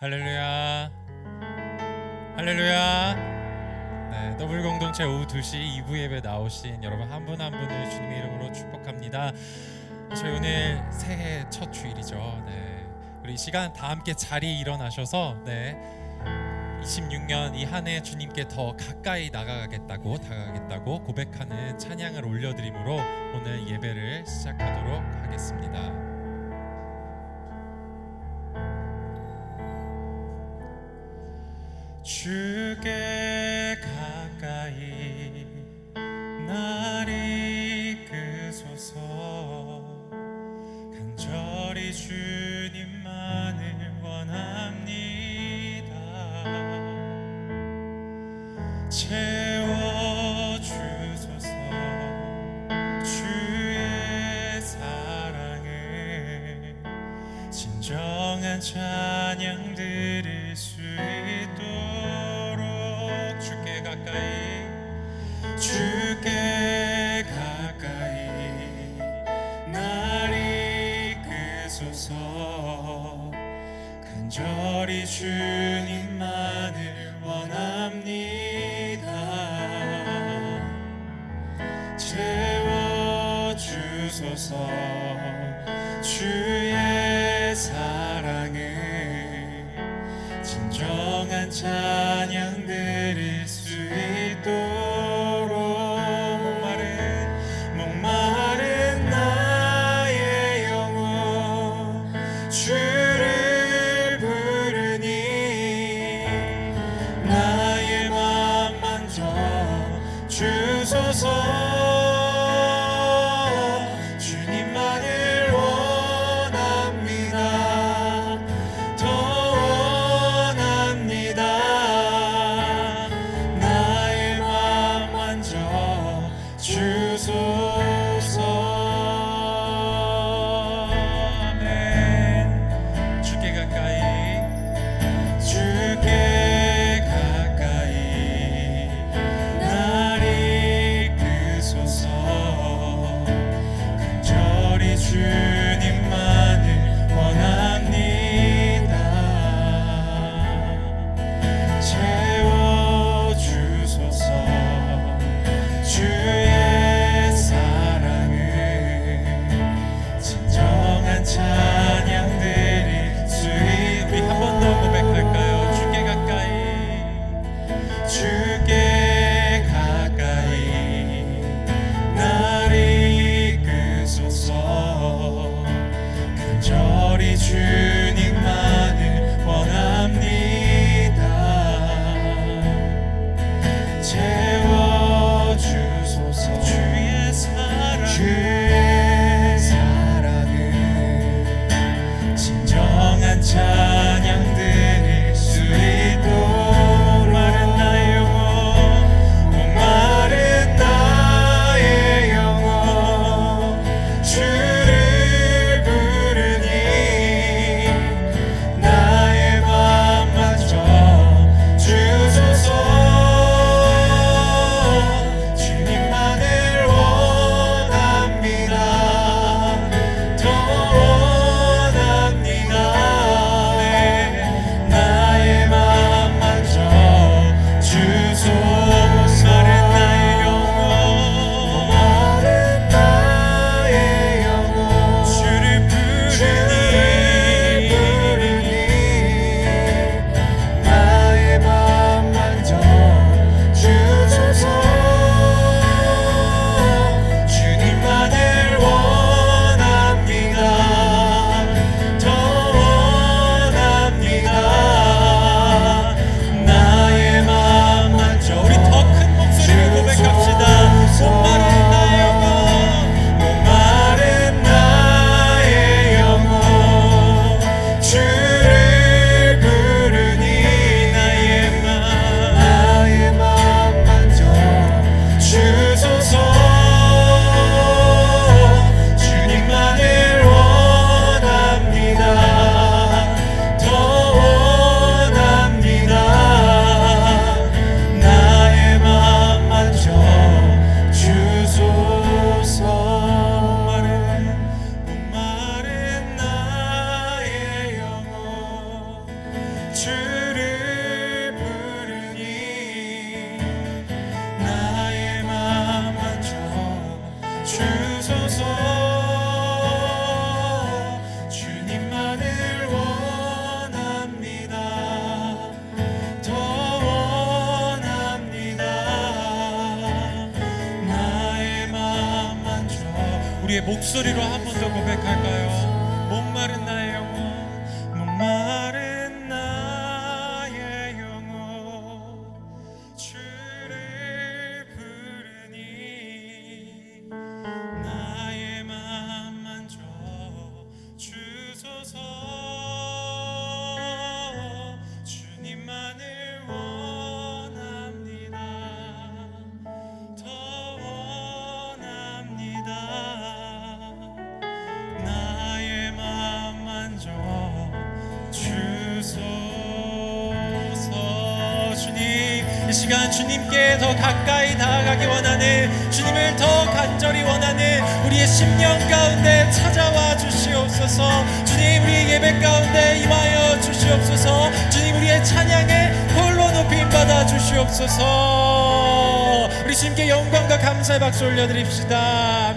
할렐루야. 할렐루야. 네, 더블 공동체 오후 2시 2부 예배 나오신 여러분 한 분 한 분을 주님의 이름으로 축복합니다. 저희 오늘 새해 첫 주일이죠. 네. 이 시간 다 함께 자리에 일어나셔서 네. 26년 이 한 해 주님께 더 가까이 나가겠다고 다가가겠다고 고백하는 찬양을 올려드림으로 오늘 예배를 시작하도록 하겠습니다. 주께 가까이 날 이끄소서. 간절히 주님만을 원합니다. 채워주소서. 주의 사랑에 진정한 찬 주 주님께 더 가까이 다가가기 원하네 주님을 더 간절히 원하네 우리의 심령 가운데 찾아와 주시옵소서. 주님 우리 예배 가운데 임하여 주시옵소서. 주님 우리의 찬양에 홀로 높임 받아 주시옵소서. 우리 주님께 영광과 감사의 박수 올려드립시다.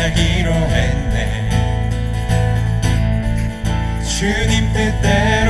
살기로 했네. 주님 뜻대로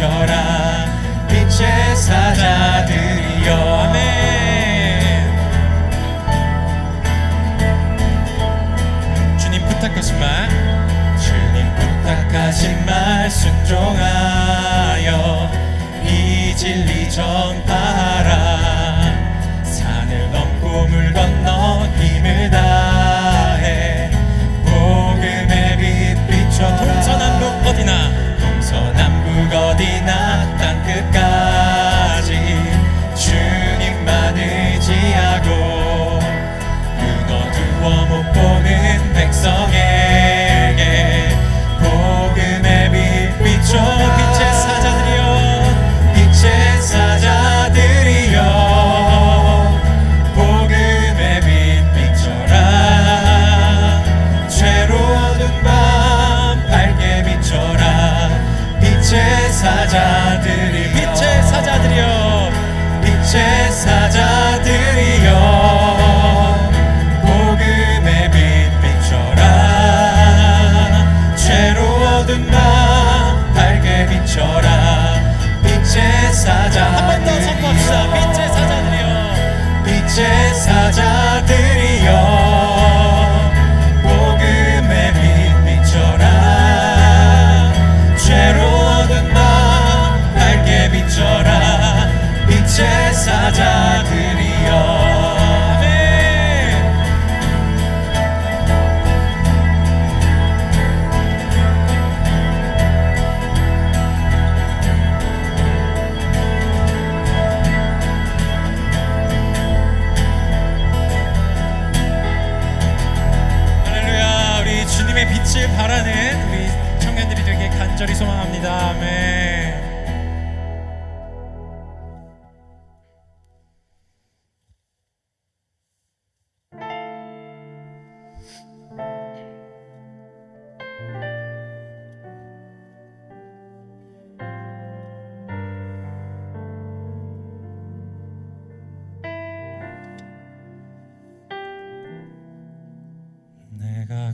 오셔라 빛의 사자들이여 아멘. 주님 부탁하신 말. 주님 부탁하신 말 순종하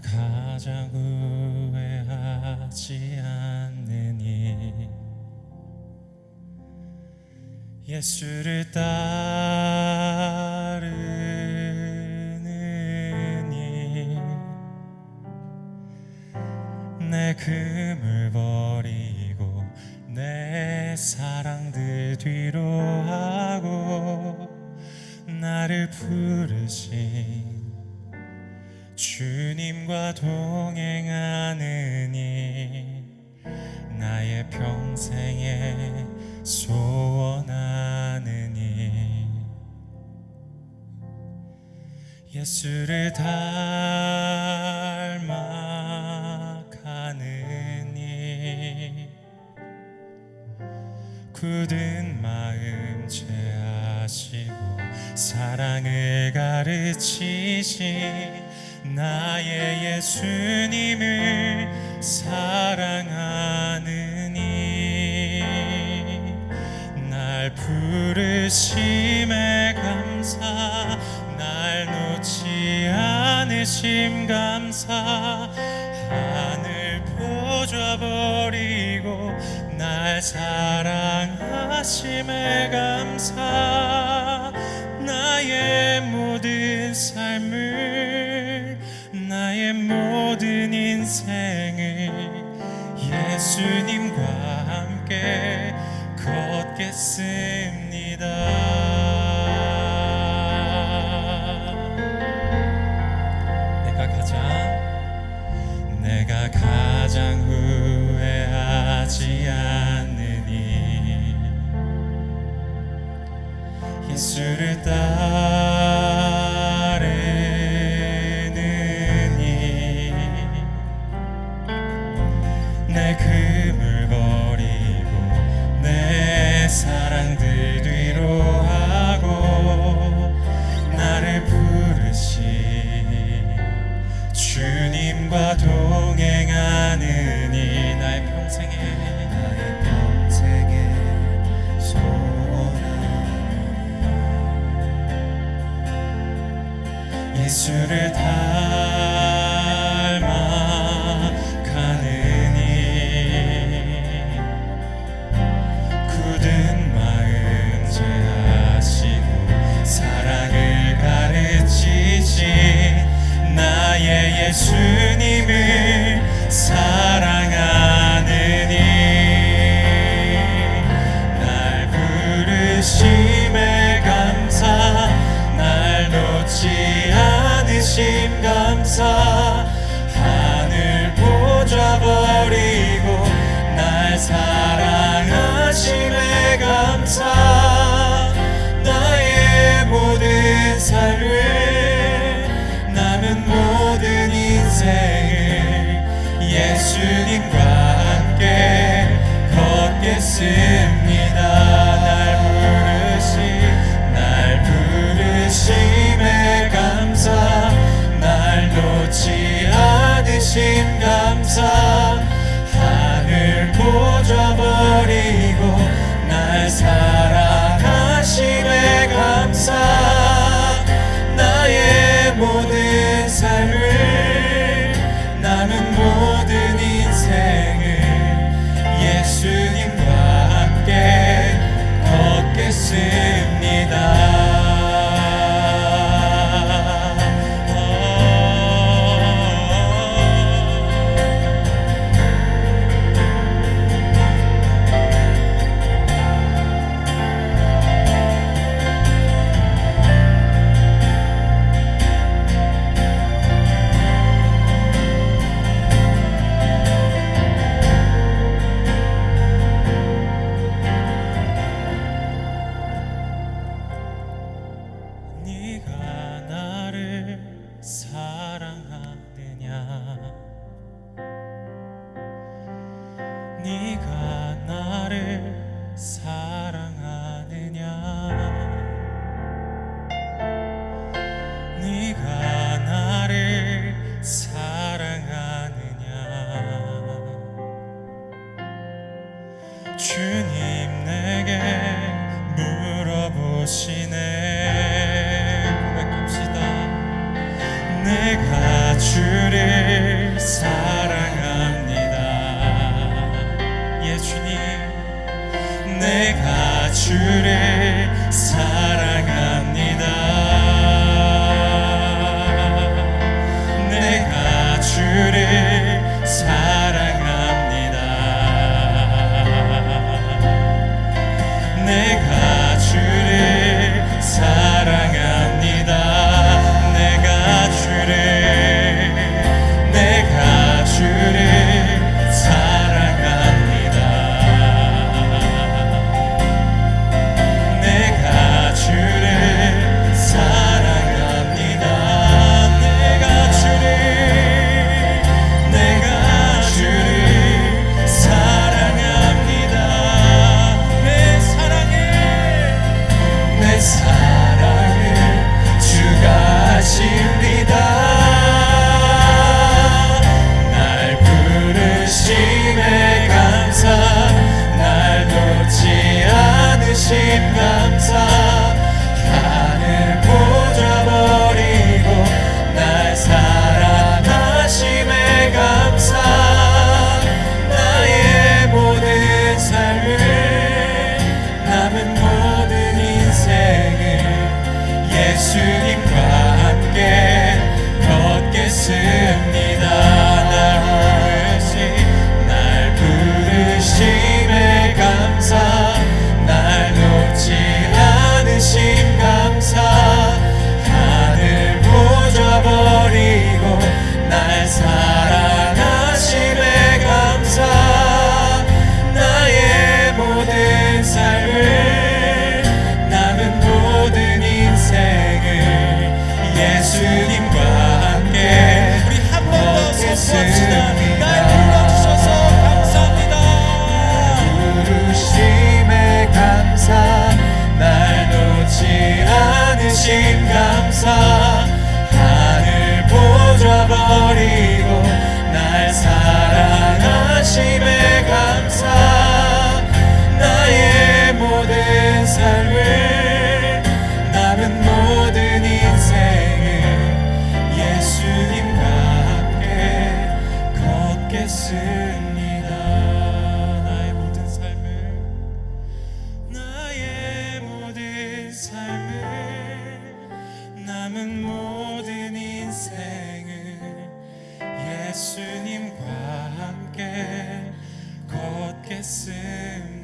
가장 후회하지 않느니. 예수를 따르느니. 내그 평생에 소원하느니 예수를 닮아가느니 굳은 마음 제하시고 사랑을 가르치신 나의 예수님. 삶을 나의 모든 인생을 예수님과 함께 걷겠습니다. 내가 가장 내가 가장 후회하지 않는 일 예수를 따라 예수를 주님과 함께. 주를 사랑. 걷겠습니다. 나의 모든 삶을 나의 모든 삶을 남은 모든 인생을 예수님과 함께 걷겠습니다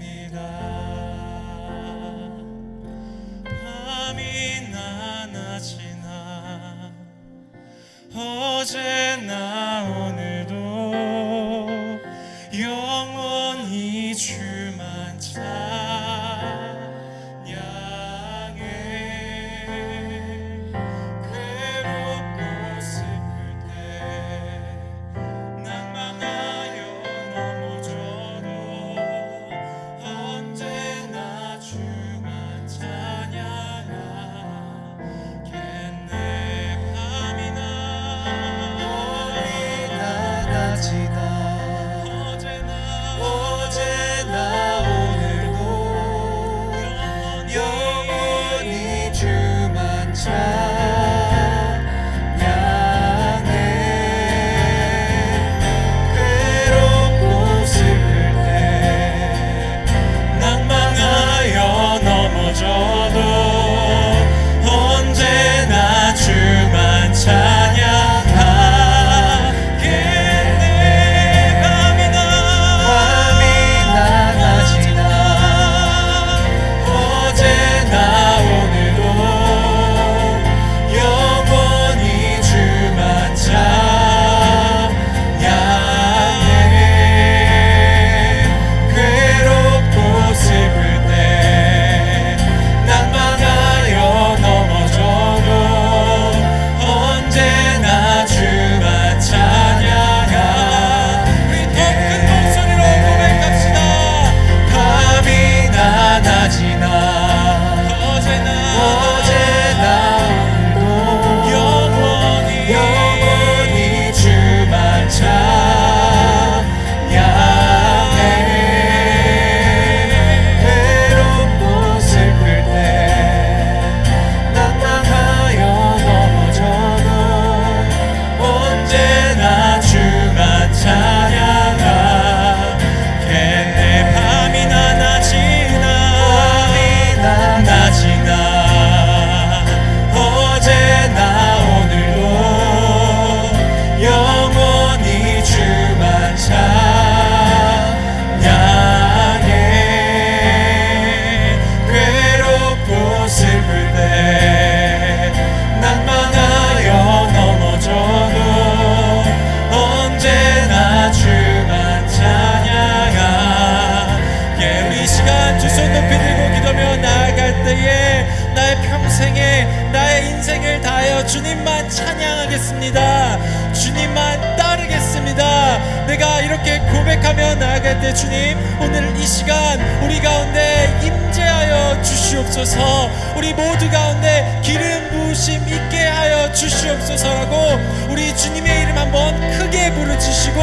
찬양하겠습니다. 주님만 따르겠습니다. 내가 이렇게 고백하며 나아갈 때 주님 오늘 이 시간 우리 가운데 임재하여 주시옵소서. 우리 모두 가운데 기름 부으심 있게 하여 주시옵소서라고 우리 주님의 이름 한번 크게 부르짖으시고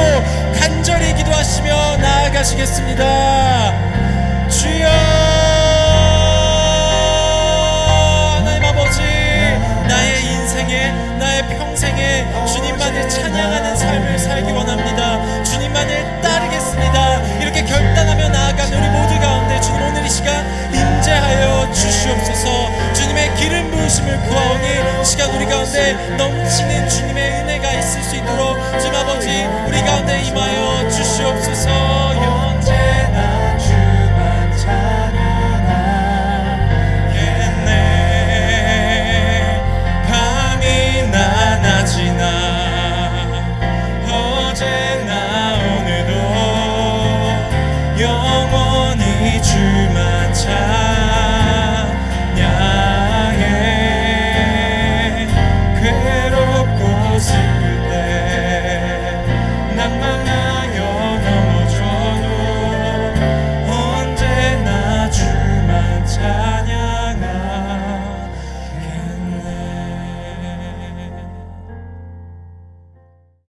간절히 기도하시며 나아가시겠습니다. 주여 나의 인생에 평생에 주님만을 찬양하는 삶을 살기 원합니다. 주님만을 따르겠습니다. 이렇게 결단하며 나아가는 우리 모두 가운데 주님 오늘 이 시간 임재하여 주시옵소서. 주님의 기름 부으심을 구하오니 시간 우리 가운데 넘치는 주님의 은혜가 있을 수 있도록 주님 아버지 우리 가운데 임하여 주시옵소서